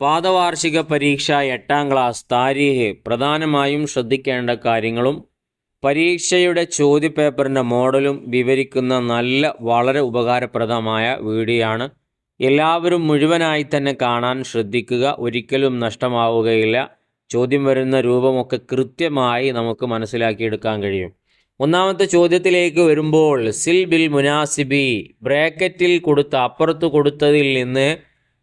പാദവാർഷിക പരീക്ഷ എട്ടാം ക്ലാസ് താരീഖ് പ്രധാനമായും ശ്രദ്ധിക്കേണ്ട കാര്യങ്ങളും പരീക്ഷയുടെ ചോദ്യപേപ്പറിന്റെ മോഡലും വിവരിക്കുന്ന നല്ല വളരെ ഉപകാരപ്രദമായ വീഡിയോയാണ് എല്ലാവരും മുഴുവനായി തന്നെ കാണാൻ ശ്രദ്ധിക്കുക. ഒരിക്കലും നഷ്ടമാവുകയില്ല. ചോദ്യം വരുന്ന രൂപമൊക്കെ കൃത്യമായി നമുക്ക് മനസ്സിലാക്കിയെടുക്കാൻ കഴിയും. ഒന്നാമത്തെ ചോദ്യത്തിലേക്ക് വരുമ്പോൾ സിൽ ബിൽ മുനാസിബി ബ്രാക്കറ്റിൽ കൊടുത്ത അപ്പുറത്ത് കൊടുത്തതിൽ നിന്ന്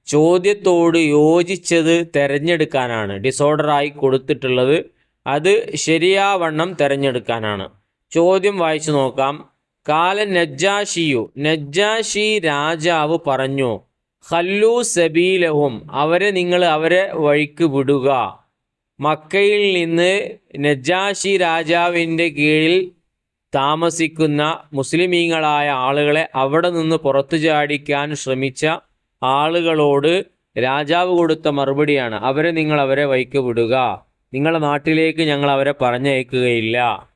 ചോദ്യത്തോട് യോജിച്ചത് തിരഞ്ഞെടുക്കാനാണ്. ഡിസോർഡറായി കൊടുത്തിട്ടുള്ളത്. അത് ശരിയാവണ്ണം തിരഞ്ഞെടുക്കാനാണ്. ചോദ്യം വായിച്ചു നോക്കാം. കാല നജ്ജാഷിയു. നജ്ജാഷി രാജാവ് പറഞ്ഞു ഹല്ലു സബീലഹും അവരെ നിങ്ങൾ അവരെ വഴിക്ക് വിടുക. മക്കയിൽ നിന്ന് നജ്ജാഷി രാജാവിന്റെ കീഴിൽ താമസിക്കുന്ന മുസ്ലിമീങ്ങളായ ആളുകളെ അവിടെ നിന്ന് പുറത്തു ചാടിക്കാൻ ശ്രമിച്ച ആളുകളോട് രാജാവ് കൊടുത്ത മറുപടിയാണ്. അവരെ നിങ്ങൾ അവരെ വൈക്ക് വിടുക നിങ്ങളുടെ നാട്ടിലേക്ക് ഞങ്ങൾ അവരെ പറഞ്ഞയക്കുകയില്ല.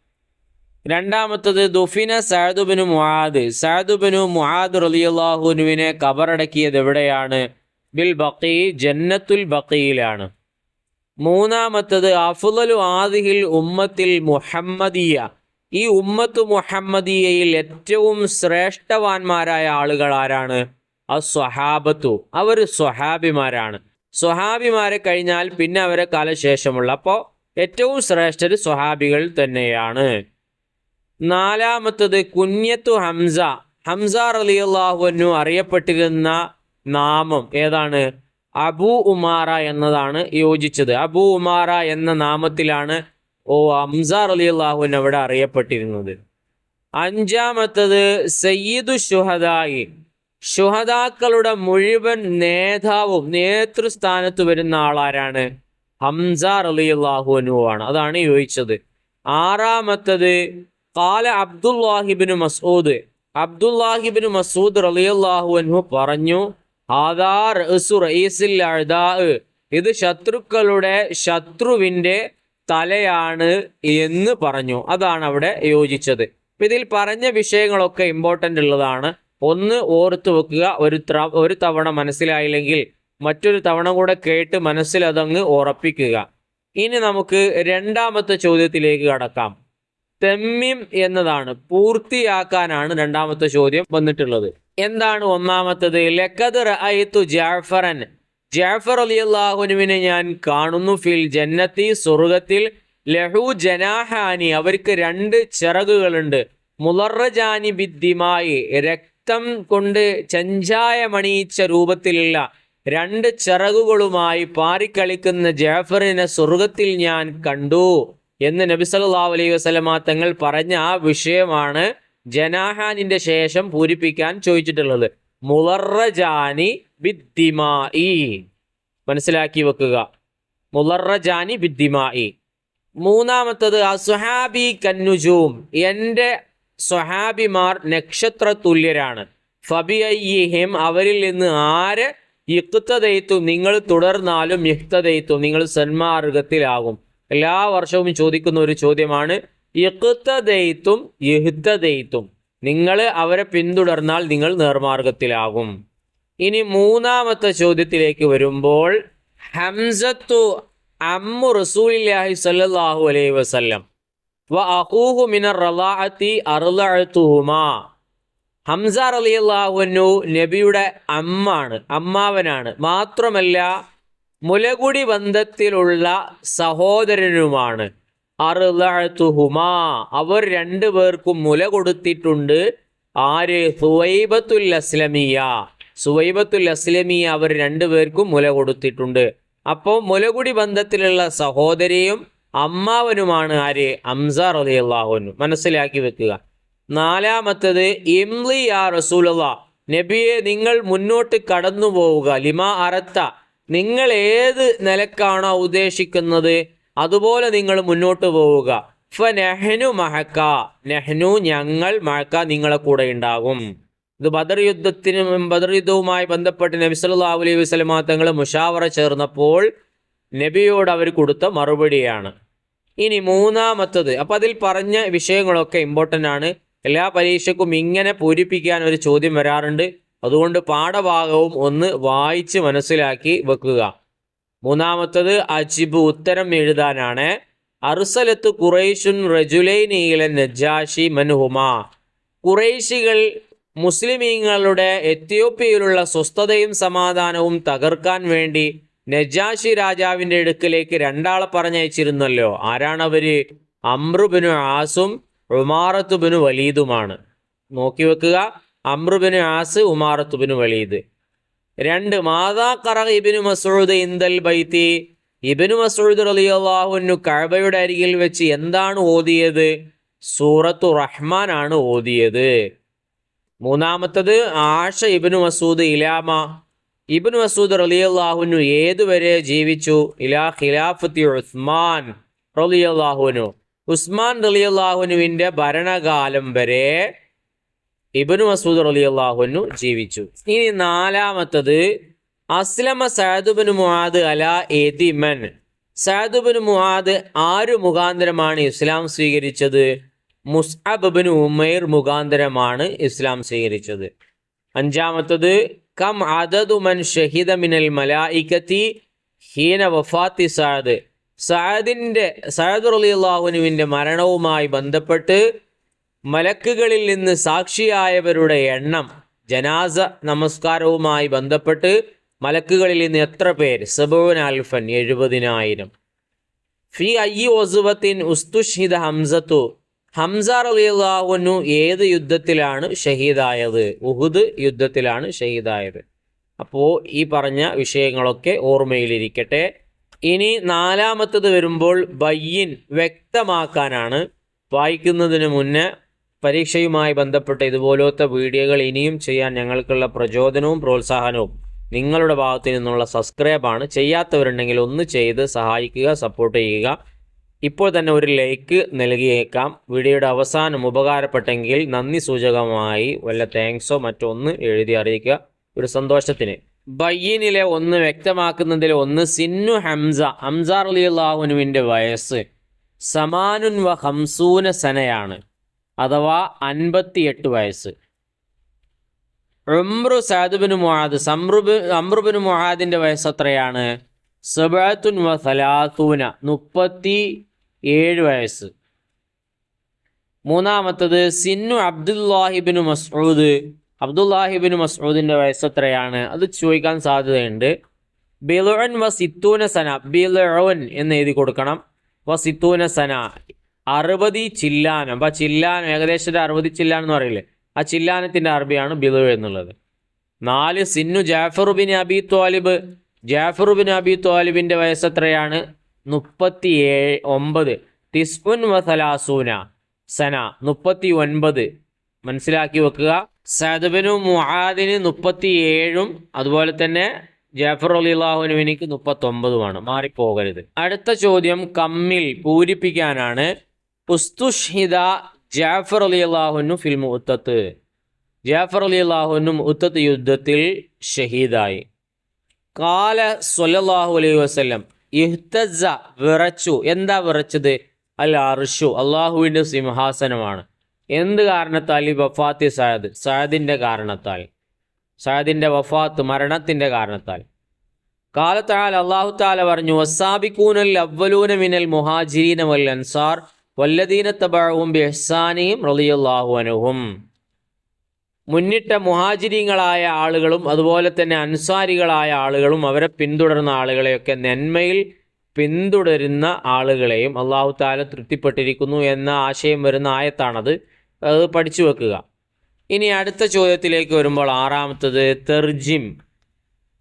രണ്ടാമത്തത് ദുഫിന സാദുബിനു മുആദ്. സാദുബിനു മുആദ് റലിയല്ലാഹുനുവിനെ കബറടക്കിയത് എവിടെയാണ്? ബിൽ ബക്കി ജന്നത്തുൽ ബക്കിയിലാണ് മൂന്നാമത്തത് അഫുലു ആദിഹിൽ ഉമ്മത്തിൽ മുഹമ്മദിയ. ഈ ഉമ്മത്ത് മുഹമ്മദിയയിൽ ഏറ്റവും ശ്രേഷ്ഠവാന്മാരായ ആളുകൾ ആരാണ്? അസ്വഹാബത്തു. അവർ സ്വഹാബിമാരാണ്. സ്വഹാബിമാരെ കഴിഞ്ഞാൽ പിന്നെ അവരെ കാലശേഷമുള്ള. അപ്പോൾ ഏറ്റവും ശ്രേഷ്ഠർ സ്വഹാബികൾ തന്നെയാണ്. നാലാമത്തത് കുഞ്ഞത്തു ഹംസ. ഹംസ റലിയല്ലാഹുവിനു അറിയപ്പെട്ടിരുന്ന നാമം ഏതാണ്? അബു ഉമാറ എന്നതാണ് യോജിച്ചത്. അബു ഉമാറ എന്ന നാമത്തിലാണ് ഓ ഹംസ റലിയല്ലാഹുവിൻ അവിടെ അറിയപ്പെട്ടിരുന്നത്. അഞ്ചാമത്തത് സയ്യിദു ഷുഹദായി ഷുഹദാക്കളുടെ മുഴുവൻ നേതാവും നേതൃസ്ഥാനത്ത് വരുന്ന ആളാരാണ്? ഹംസ ആണ് അതാണ് ചോദിച്ചത്. ആറാമത്തത് കാല അബ്ദുല്ലാഹിബിന് മസൂദ് അബ്ദുല്ലാഹിബിന് മസൂദ് റലിയല്ലാഹു അൻഹു പറഞ്ഞു ഇത് ശത്രുക്കളുടെ ശത്രുവിന്റെ തലയാണ് എന്ന് പറഞ്ഞു. അതാണ് അവിടെ യോജിച്ചത്. ഇതിൽ പറഞ്ഞ വിഷയങ്ങളൊക്കെ ഇമ്പോർട്ടന്റ് ഉള്ളതാണ്. ഒന്ന് ഓർത്ത് വെക്കുക. ഒരു ഒരു തവണ മനസ്സിലായില്ലെങ്കിൽ മറ്റൊരു തവണ കൂടെ കേട്ട് മനസ്സിൽ അതങ്ങ് ഉറപ്പിക്കുക. ഇനി നമുക്ക് രണ്ടാമത്തെ ചോദ്യത്തിലേക്ക് കടക്കാം. തെമ്മിം എന്നതാണ്. പൂർത്തിയാക്കാനാണ് രണ്ടാമത്തെ ചോദ്യം വന്നിട്ടുള്ളത്. എന്താണ് ഒന്നാമത്തത്? ലക്കത് റഅയ്തു ജാഫറൻ. ജാഫർ അലി അള്ളാഹുനുവിനെ ഞാൻ കാണുന്നു. ഫിൽ ജന്നത്തി സ്വർഗത്തിൽ ലഹു ജനാഹാനി. അവർക്ക് രണ്ട് ചിറകുകളുണ്ട്. മുലറജാനി ബിദ്ദിമായി രക്തം കൊണ്ട് ചെഞ്ചായമണിയിച്ച രൂപത്തിലുള്ള രണ്ട് ചിറകുകളുമായി പാറിക്കളിക്കുന്ന ജാഫറിനെ സ്വർഗത്തിൽ ഞാൻ കണ്ടു എന്ന് നബി സല്ലല്ലാഹു അലൈഹി വസല്ലമ തങ്ങൾ പറഞ്ഞ ആ വിഷയമാണ് ജനാഹാനിന്റെ ശേഷം പൂരിപ്പിക്കാൻ ചോദിച്ചിട്ടുള്ളത്. മുളറജാനി ബിദ്ദിമായി മനസ്സിലാക്കി വെക്കുക. മുളറജാനി ബിദ്ദിമായി മൂന്നാമത്തത് അസുഹാബി കന്നുജൂം. എന്റെ സ്വഹാബിമാർ നക്ഷത്ര തുല്യരാണ് ഫബിഅയ്യഹിം അവരിൽ നിന്ന് ആര് യുക്തതയ്ത്തും? നിങ്ങൾ തുടർന്നാലും യുക്തതയ്ത്തും. നിങ്ങൾ സന്മാർഗത്തിലാകും. എല്ലാ വർഷവും ചോദിക്കുന്ന ഒരു ചോദ്യമാണ് യുക്തതയ്ത്തും യുഹ്തതയ്ത്തും നിങ്ങൾ അവരെ പിന്തുടർന്നാൽ നിങ്ങൾ നേർമാർഗത്തിലാകും. ഇനി മൂന്നാമത്തെ ചോദ്യത്തിലേക്ക് വരുമ്പോൾ ഹംസത്തു അമ്മു റസൂലില്ലാഹി സല്ലാഹു അലൈഹി വസല്ലം. വ മിനർ അർളഅതുഹുമാ ഹംസ റളിയല്ലാഹുവിനു നബിയുടെ അമ്മാണ് അമ്മാവനാണ്. മാത്രമല്ല മുലകുടി ബന്ധത്തിലുള്ള സഹോദരനുമാണ്. അർളഅതുഹുമാ അവർ രണ്ടു പേർക്കും മുല കൊടുത്തിട്ടുണ്ട്. ആര്? സുവൈബത്തുൽ അസ്ലമിയ. സുവൈബത്തുൽ അസ്ലമിയ അവർ രണ്ടുപേർക്കും മുല കൊടുത്തിട്ടുണ്ട്. അപ്പോൾ മുലകുടി ബന്ധത്തിലുള്ള സഹോദരിയും അമ്മാവനുമാണ് ആര്? അംസാർ അലി റളിയല്ലാഹുവിനു മനസ്സിലാക്കി വെക്കുക. നാലാമത്തത് ഇംലി യാ റസൂലുള്ള നബിയെ നിങ്ങൾ മുന്നോട്ട് കടന്നു പോവുക ലിമാ അറത്ത നിങ്ങൾ ഏത് നിലക്കാണോ ഉദ്ദേശിക്കുന്നത് അതുപോലെ നിങ്ങൾ മുന്നോട്ട് പോവുക. ഫ നെഹ്നു മഹക്ക നെഹ്നു ഞങ്ങൾ മഴക്ക നിങ്ങളെ കൂടെ ഉണ്ടാകും. ഇത് ബദർ യുദ്ധത്തിനും ബദർ യുദ്ധവുമായി ബന്ധപ്പെട്ട് നബി സല്ലല്ലാഹു അലൈഹി വസല്ലമ തങ്ങൾ മുഷാവറ ചേർന്നപ്പോൾ നബിയോട് അവർ കൊടുത്ത മറുപടിയാണ്. ഇനി മൂന്നാമത്തത് അപ്പം അതിൽ പറഞ്ഞ വിഷയങ്ങളൊക്കെ ഇമ്പോർട്ടന്റ് ആണ്. എല്ലാ പരീക്ഷയ്ക്കും ഇങ്ങനെ പൂരിപ്പിക്കാൻ ഒരു ചോദ്യം വരാറുണ്ട്. അതുകൊണ്ട് പാഠഭാഗവും ഒന്ന് വായിച്ച് മനസ്സിലാക്കി വെക്കുക. മൂന്നാമത്തത് അജിബ് ഉത്തരം എഴുതാനാണ്. അറുസലത്ത് ഖുറൈഷുൻ റജുലൈനീല നജാഷി മൻഹുമ. ഖുറൈശികൾ മുസ്ലിമീങ്ങളുടെ എത്യോപ്യയിലുള്ള സ്വസ്ഥതയും സമാധാനവും തകർക്കാൻ വേണ്ടി നജാഷി രാജാവിന്റെ അടുക്കലേക്ക് രണ്ടാളെ പറഞ്ഞയച്ചിരുന്നല്ലോ. ആരാണവര് അമ്രുബിനു ആസും ഉമാറത്തുബിനു വലീദുമാണ്. നോക്കി വെക്കുക. അമ്രുബിനു ആസ് ഉമാറത്തുബിനു വലീദ്. രണ്ട് മാതാ കറ ഇബിനു മസൂദ് ഇന്ദൽ ബൈത്തി. ഇബിനു മസൂദ് റലിയാഹുനു കഴബയുടെ അരികിൽ വെച്ച് എന്താണ് ഓതിയത്? സൂറത്തു റഹ്മാൻ ആണ് ഓതിയത്. മൂന്നാമത്തത് ആഷ ഇബിനു മസൂദ് ഇലാമ. ഇബിനു മസൂദ് റലിയല്ലാഹുനു ഏതുവരെ ജീവിച്ചു? ഇലാ ഖിലാഫത്തി ഉസ്മാൻ റലിയല്ലാഹുനു ഉസ്മാൻ റലിയല്ലാഹുനുവിന്റെ ഭരണകാലം വരെ ഇബിൻ മസൂദ് റലിയല്ലാഹുനു ജീവിച്ചു. ഇനി നാലാമത്തത് അസ്ലമ സഅദുബിന് മുഹാദ് അല എതിമൻ. സഅദുബിന് മുഹാദ് ആരു മുഖാന്തരമാണ് ഇസ്ലാം സ്വീകരിച്ചത്? മുസ്അബിന് ഉമൈർ മുഖാന്തരമാണ് ഇസ്ലാം സ്വീകരിച്ചത്. അഞ്ചാമത്തത് കം അതതു മൻ ഷഹിദ മിനൽ മലായിക്കത്തി ഹീന വഫാത്തി സഅദ് സഅദിന്റെ സഅദ് അള്ളാഹുനുവിന്റെ മരണവുമായി ബന്ധപ്പെട്ട് മലക്കുകളിൽ നിന്ന് സാക്ഷിയായവരുടെ എണ്ണം ജനാസ നമസ്കാരവുമായി ബന്ധപ്പെട്ട് മലക്കുകളിൽ നിന്ന് എത്ര പേര്? സബൂൻ അൽഫൻ എഴുപതിനായിരം. ഫി അയ്യി ഒസുവത്തിൻ ഉസ്തുഷിദ ഹംസത്തു ഹംസ റളിയല്ലാഹുനു ഏത് യുദ്ധത്തിലാണ് ഷഹീദായത്? ഉഹുദ് യുദ്ധത്തിലാണ് ഷഹീദായത്. അപ്പോൾ ഈ പറഞ്ഞ വിഷയങ്ങളൊക്കെ ഓർമ്മയിലിരിക്കട്ടെ. ഇനി നാലാമത്തത് വരുമ്പോൾ ബയ്യിൻ വ്യക്തമാക്കാനാണ്. വായിക്കുന്നതിന് മുന്നേ പരീക്ഷയുമായി ബന്ധപ്പെട്ട ഇതുപോലത്തെ വീഡിയോകൾ ഇനിയും ചെയ്യാൻ ഞങ്ങൾക്കുള്ള പ്രചോദനവും പ്രോത്സാഹനവും നിങ്ങളുടെ ഭാഗത്തു നിന്നുള്ള സബ്സ്ക്രൈബാണ്. ചെയ്യാത്തവരുണ്ടെങ്കിൽ ഒന്ന് ചെയ്ത് സഹായിക്കുക സപ്പോർട്ട് ചെയ്യുക. ഇപ്പോൾ തന്നെ ഒരു ലൈക്ക് നൽകിയേക്കാം. വീഡിയോയുടെ അവസാനം ഉപകാരപ്പെട്ടെങ്കിൽ നന്ദി സൂചകമായി. വല്ല താങ്ക്സോ മറ്റോ ഒന്ന് എഴുതി അറിയിക്കുക. ഒരു സന്തോഷത്തിന്. ബയ്യനിലെ ഒന്ന് വ്യക്തമാക്കുന്നതിൽ ഒന്ന് സിന്നു ഹംസ. ഹംസ അലിയുല്ലാഹുനുവിന്റെ വയസ്സ് സമാനുൻ വ ഹംസൂന സനയാണ്. അഥവാ അൻപത്തിയെട്ട് വയസ്സ്. ഉംറു സാദുബിന് മുഹാദ് സംറുബ് അമ്രുബിന് മുഹാദിന്റെ വയസ്സ് എത്രയാണ്? സബാത്തുൻ വ സലാത്തൂന. മുപ്പത്തി ഏഴ് വയസ്സ്. മൂന്നാമത്തത് സിന്നു അബ്ദുല്ലാഹിബിന് മസ്ഊദ്. അബ്ദുല്ലാഹിബിന് മസ്ഊദിന്റെ വയസ്സ് എത്രയാണ്? അത് ചോദിക്കാൻ സാധ്യതയുണ്ട്. ബിലുൻ വ സിത്തൂന സന ബിലുൻ എന്ന് എഴുതി കൊടുക്കണം. വ സിത്തൂന സന അറുപതി ചില്ലാനം. അപ്പം ചില്ലാനം ഏകദേശം ഒരു അറുപതി ചില്ലാനം എന്ന് പറയില്ലേ? ആ ചില്ലാനത്തിന്റെ അറബിയാണ് ബിലു എന്നുള്ളത്. നാല് സിന്നു ജാഫറുബിൻ അബി ത്വാലിബ്. ജാഫറുബിൻ അബി ത്വാലിബിന്റെ വയസ്സ് എത്രയാണ്? മുപ്പത്തി ഏഴ് ഒമ്പത്. തിസ്ഉൻ വസലാസൂന സന മുപ്പത്തി ഒൻപത് മനസ്സിലാക്കി വെക്കുക. സദബിനു മുഹാദിന് മുപ്പത്തി ഏഴും അതുപോലെ തന്നെ ജാഫർ അലിള്ളാഹുനുവിനിക്ക് മുപ്പത്തൊമ്പതുമാണ് മാറിപ്പോകരുത്. അടുത്ത ചോദ്യം കമ്മിൽ പൂരിപ്പിക്കാനാണ്. ഉസ്തുഷ്ഹിദ ജാഫർ അലി അള്ളാഹുനു ഫിൽ മുത്തത്ത് ജാഫർ അലി അള്ളാഹുനും ഉത്തത്ത് യുദ്ധത്തിൽ ഷഹീദായി. കാല സൊല്ലാഹു അലൈഹി വസ്ലം ഇഹ്തസ വിറച്ചു. എന്താ വിറച്ചത്? അൽ അർഷു. അള്ളാഹുവിന്റെ സിംഹാസനമാണ്. എന്ത് കാരണത്താൽ ഈ വഫാത്തി സയദ് സയദിന്റെ കാരണത്താൽ. സയദിന്റെ വഫാത്ത് മരണത്തിന്റെ കാരണത്താൽ. കാലത്താൽ അള്ളാഹു താല പറഞ്ഞു വസാബിക്കൂനൽ അവലൂന മിനൽ മുഹാജിരീന വൽ അൻസാർ വല്ലദീന തബാവും ബെഹ്സാനിയും റളിയല്ലാഹു മുന്നിട്ട മുഹാജിരിങ്ങളായ ആളുകളും അതുപോലെ തന്നെ അൻസാരികളായ ആളുകളും അവരെ പിന്തുടർന്ന ആളുകളെയൊക്കെ നന്മയിൽ പിന്തുടരുന്ന ആളുകളെയും അള്ളാഹു താല തൃപ്തിപ്പെട്ടിരിക്കുന്നു എന്ന ആശയം വരുന്ന ആയത്താണത്. അത് പഠിച്ചു വെക്കുക. ഇനി അടുത്ത ചോദ്യത്തിലേക്ക് വരുമ്പോൾ ആറാമത്തത് തെർജിം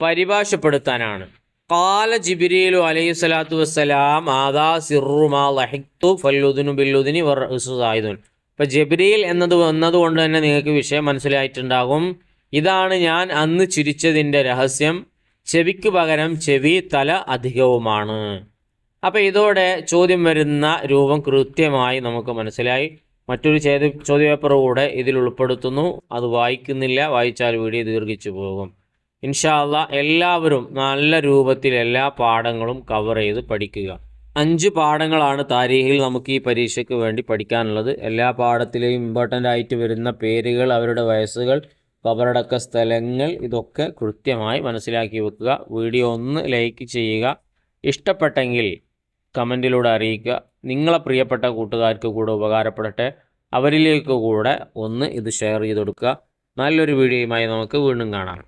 പരിഭാഷപ്പെടുത്താനാണ്. കാല ജിബിരിയിലു അലൈഹി സ്വലാത്തു വസ്സലാം ആദാ സിറുമാ ലഹിത്തു ഫല്ലുദിനു ബില്ലുദിനി വർ വറുസായുദുൻ ഇപ്പം ജബ്രീൽ എന്നത് വന്നതുകൊണ്ട് തന്നെ നിങ്ങൾക്ക് വിഷയം മനസ്സിലായിട്ടുണ്ടാകും. ഇതാണ് ഞാൻ അന്ന് ചിരിച്ചതിന്റെ രഹസ്യം. ചെവിക്ക് പകരം ചെവി തല അധികവുമാണ്. അപ്പോൾ ഇതോടെ ചോദ്യം വരുന്ന രൂപം കൃത്യമായി നമുക്ക് മനസ്സിലായി. മറ്റൊരു ചോദ്യ ചോദ്യപേപ്പർ കൂടെ ഇതിൽ ഉൾപ്പെടുത്തുന്നു. അത് വായിക്കുന്നില്ല വായിച്ചാൽ വീഡിയോ ദീർഘിച്ചു പോകും. ഇൻഷാല്ല എല്ലാവരും നല്ല രൂപത്തിൽ എല്ലാ പാഠങ്ങളും കവർ ചെയ്ത് പഠിക്കുക. അഞ്ച് പാഠങ്ങളാണ് താരീഹിൽ നമുക്ക് ഈ പരീക്ഷയ്ക്ക് വേണ്ടി പഠിക്കാനുള്ളത്. എല്ലാ പാഠത്തിലെയും ഇമ്പോർട്ടന്റ് ആയിട്ട് വരുന്ന പേരുകൾ അവരുടെ വയസ്സുകൾ കബറടക്ക സ്ഥലങ്ങൾ ഇതൊക്കെ കൃത്യമായി മനസ്സിലാക്കി വെക്കുക. വീഡിയോ ഒന്ന് ലൈക്ക് ചെയ്യുക. ഇഷ്ടപ്പെട്ടെങ്കിൽ കമന്റിലൂടെ അറിയിക്കുക. നിങ്ങളെ പ്രിയപ്പെട്ട കൂട്ടുകാർക്ക് കൂടെ ഉപകാരപ്പെടട്ടെ. അവരിലേക്ക് കൂടെ ഒന്ന് ഇത് ഷെയർ ചെയ്ത് കൊടുക്കുക. നല്ലൊരു വീഡിയോയുമായി നമുക്ക് വീണ്ടും കാണാം.